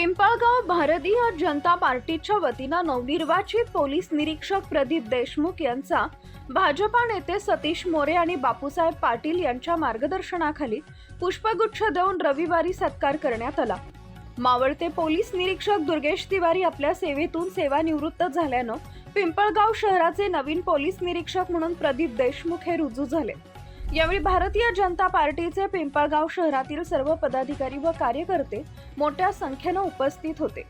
पिंपळगाव भारतीय जनता पार्टीच्या वतीनं नवनिर्वाचित पोलीस निरीक्षक प्रदीप देशमुख यांचा भाजपा नेते सतीश मोरे आणि बापूसाहेब पाटील यांच्या मार्गदर्शनाखाली पुष्पगुच्छ देऊन रविवारी सत्कार करण्यात आला. मावळते पोलीस निरीक्षक दुर्गेश तिवारी आपल्या सेवेतून सेवानिवृत्त झाल्यानं पिंपळगाव शहराचे नवीन पोलीस निरीक्षक म्हणून प्रदीप देशमुख हे रुजू झाले. यावेळी भारतीय जनता पार्टीचे पिंपळगाव शहरातील सर्व पदाधिकारी व कार्यकर्ते मोठ्या संख्येनं उपस्थित होते.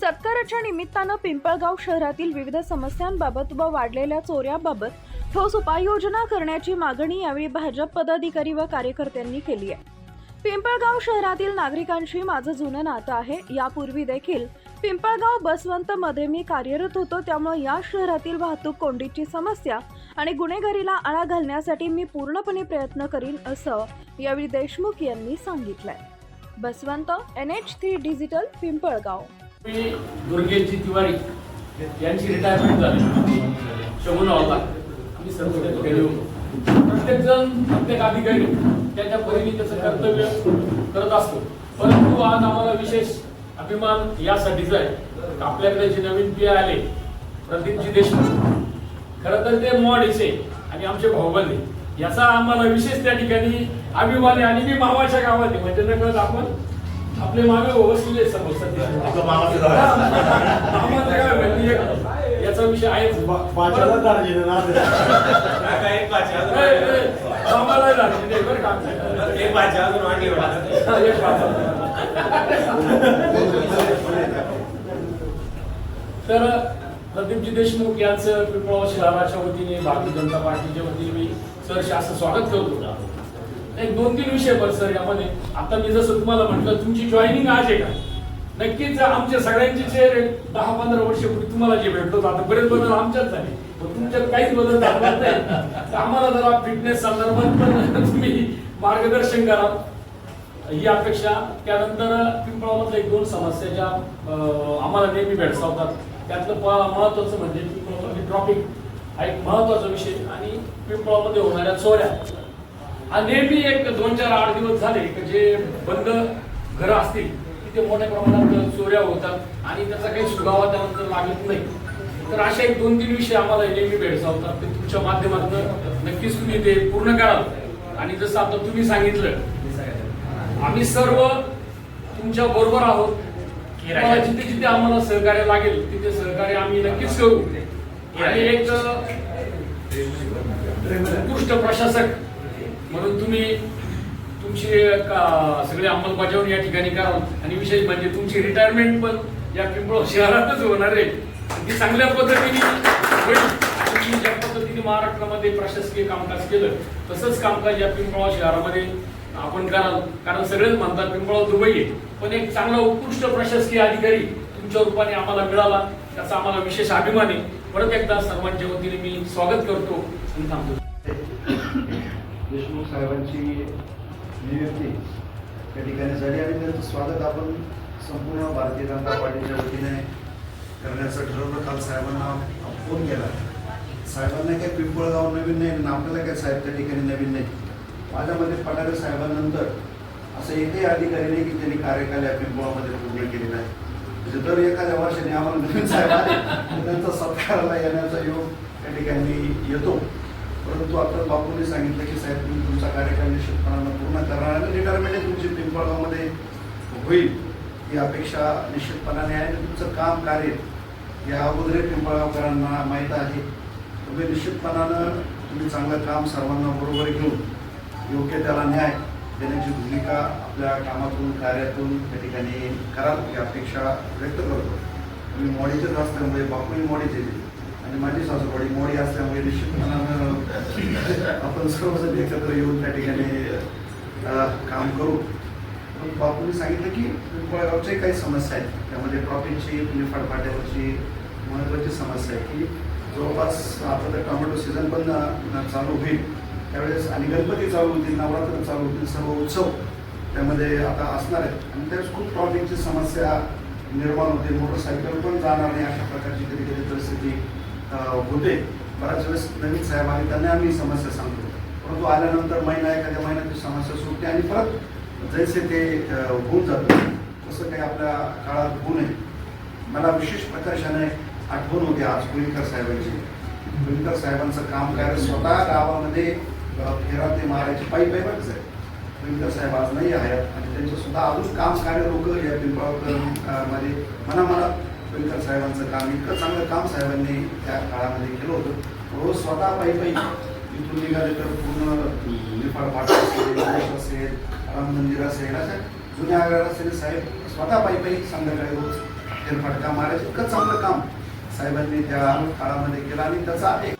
सत्काराच्या निमित्तानं पिंपळगाव शहरातील विविध समस्यांबाबत व वाढलेल्या चोऱ्याबाबत ठोस उपाययोजना करण्याची मागणी यावेळी भाजप पदाधिकारी व कार्यकर्त्यांनी केली आहे. पिंपळगाव शहरातील नागरिकांशी माझं जुनं नातं आहे यापूर्वी देखील पिंपळगाव बसवंत मध्ये मी कार्यरत होतो त्यामुळे या शहरातील वाहतूक कोंडीची समस्या आणि गुन्हेगारीला आळा घालण्यासाठी मी पूर्णपणे प्रयत्न करीन असं यावेळी देशमुख यांनी सांगितलंय. Baswant N H three digital Pimpalgaon. मी तिवारी यांची रिटायरमेंट झाली. शगुन होता. आम्ही सर्व त्या होतो प्रत्येक जण प्रत्येक अधिकारी त्याच्या परीने त्याचं कर्तव्य करत असतो. परंतु आज आम्हाला विशेष अभिमान यासाठीच आहे. आपल्याकडे जे नवीन पी आले प्रदीपजी देशमुख खरं तर ते मॉडीचे आणि आमचे भाऊबंदे याचा आम्हाला विशेष त्या ठिकाणी अभिमान आणि मी मामाच्या गावात आहे. म्हणजे नकळत आपण आपले मागे आहे, म्हणजे याचा विषय आहे. पाच. तर प्रदीपजी देशमुख यांचं पिंपळाव शहराच्या वतीने भारतीय जनता पार्टीच्या वतीने मी सर असं स्वागत करतो. एक दोन तीन विषय पण सर यामध्ये. आता मी जसं तुम्हाला म्हटलं तुमची जॉईनिंग आज आहे का? नक्कीच आमच्या सगळ्यांचे चेहरे दहा पंधरा वर्षापूर्वी तुम्हाला जे भेटतो आता बरेच बदल आमच्यात झाले. तुमच्यात काहीच बदल झाला नाही. आम्हाला जरा फिटनेस संदर्भात पण तुम्ही मार्गदर्शन करा. ही अपेक्षा त्यानंतर पिंपळामधल्या एक दोन समस्या ज्या आम्हाला नेहमी भेडसावतात. त्यातलं महत्वाचं म्हणजे पिंपळामध्ये ट्रॉफिक हा एक महत्त्वाचा विषय आणि पिंपळामध्ये होणाऱ्या चोऱ्या. हा नेहमी एक दोन चार आठ दिवस झाले की जे बंद घरं असतील तिथे मोठ्या प्रमाणात चोऱ्या होतात आणि त्याचा काही सुगावा त्यानंतर लागत नाही. तर अशा एक दोन तीन विषय आम्हाला नेहमी भेडसावतात. ते तुमच्या माध्यमातून नक्कीच तुम्ही ते पूर्ण कराल आणि जसं आता तुम्ही सांगितलं आम्ही सर्व तुमच्या बरोबर आहोत. जिथे जिथे आम्हाला सहकार्य लागेल तिथे सहकार्य आम्ही नक्कीच करू. आणि एक उत्कृष्ट प्रशासक म्हणून तुम्ही तुमची का- सगळी अंमलबजावणी या ठिकाणी कराल आणि विशेष म्हणजे तुमची रिटायरमेंट पण या पिंपळ शहरातच होणार आहे. ती चांगल्या पद्धतीने होईल. ज्या पद्धतीने महाराष्ट्रामध्ये प्रशासकीय कामकाज केलं तसंच कामकाज या पिंपळा शहरामध्ये आपण कराल कारण सगळेच म्हणतात पिंपळाव दुबई आहे. पण एक चांगला उत्कृष्ट प्रशासकीय अधिकारी तुमच्या रूपाने आम्हाला मिळाला. त्याचा आम्हाला विशेष अभिमान आहे. परत एकदा सर्वांच्या वतीने मी स्वागत करतो आणि थांबतो. देशमुख साहेबांची नियुक्ती त्या ठिकाणी झाली आणि त्यांचं स्वागत आपण संपूर्ण भारतीय जनता पार्टीच्या वतीने करण्याचं ठरवलं. काल साहेबांना फोन केला. साहेबांना काही पिंपळगाव नवीन नाही आणि आपल्याला काय साहेब त्या ठिकाणी नवीन नाही माझ्या मते साहेबांनंतर असं एकही अधिकारी नाही की त्यांनी कार्यकाल या पिंपळामध्ये पूर्ण केलेला आहे म्हणजे दर एखाद्या वर्षाने आम्हाला नवीन साहेब आले त्यांचा सत्काराला येण्याचा योग त्या ठिकाणी येतो. परंतु आता बापूंनी सांगितलं की साहेब तुम्ही तुमचा कार्यकाल निश्चितपणानं पूर्ण करणार आणि रिटायरमेंट तुमची पिंपळगावमध्ये होईल. ही अपेक्षा निश्चितपणाने आहे आणि तुमचं काम कार्य या अगोदर पिंपळगावकरांना माहीत आहे. तुम्ही निश्चितपणानं तुम्ही चांगलं काम सर्वांना बरोबर घेऊन योग्य त्याला न्याय देण्याची भूमिका आपल्या कामातून कार्यातून त्या ठिकाणी कराल ही अपेक्षा व्यक्त करतो. मी मॉडीचेच असल्यामुळे बापूही मॉडीचे आणि माझी सासूबाई मोडी असल्यामुळे निश्चितपणानं आपण सर्वजण एकत्र येऊन त्या ठिकाणी काम करू. पण बापूंनी सांगितलं की पिंपळगावच्याही काही समस्या आहेत. त्यामध्ये प्रॉफिटची पुणे फाटफाट्यावरची महत्त्वाची समस्या आहे की जवळपास आता तर टोमॅटो सीझन पण चालू होईल. त्यावेळेस आणि गणपती चालू होतील नवरात्र चालू होतील सर्व उत्सव त्यामध्ये आता असणार आहेत. आणि त्यावेळेस खूप ट्रॉफिकची समस्या निर्माण होते. मोटरसायकल पण जाणार नाही अशा प्रकारची कधी कधी परिस्थिती होते. बऱ्याच वेळेस नवीन साहेब आले त्यांना आम्ही समस्या सांगतो. परंतु आल्यानंतर महिना एखाद्या महिन्यात ती समस्या सुटते आणि परत जैसे ते होऊन जातं. तसं काही आपल्या काळात होऊ नये. मला विशेष प्रकर्षाने आठवण होती आज कुळीकर साहेबांची. कुळीकर साहेबांचं काम काय स्वतः गावामध्ये अं, ते मारायचे पायी पायी बघच आहे साहेब आज नाही आहेत आणि त्यांचं सुद्धा अजून काम कार्य लोक या पिंपळावकर अं, मध्ये मनामनात पिंकर साहेबांचं काम इतकं चांगलं काम साहेबांनी त्या काळामध्ये केलं होतं रोज स्वतः पायी पायी तिथून निघाले तर पूर्ण निफाड फाट असेल असेल राम मंदिर असेल अशा जुन्या आगार असेल साहेब स्वतः पायी पायी संध्याकाळी रोज फेरफटका मारायचं इतकं चांगलं काम। साहेबांनी त्या काळामध्ये केलं आणि त्याचा एक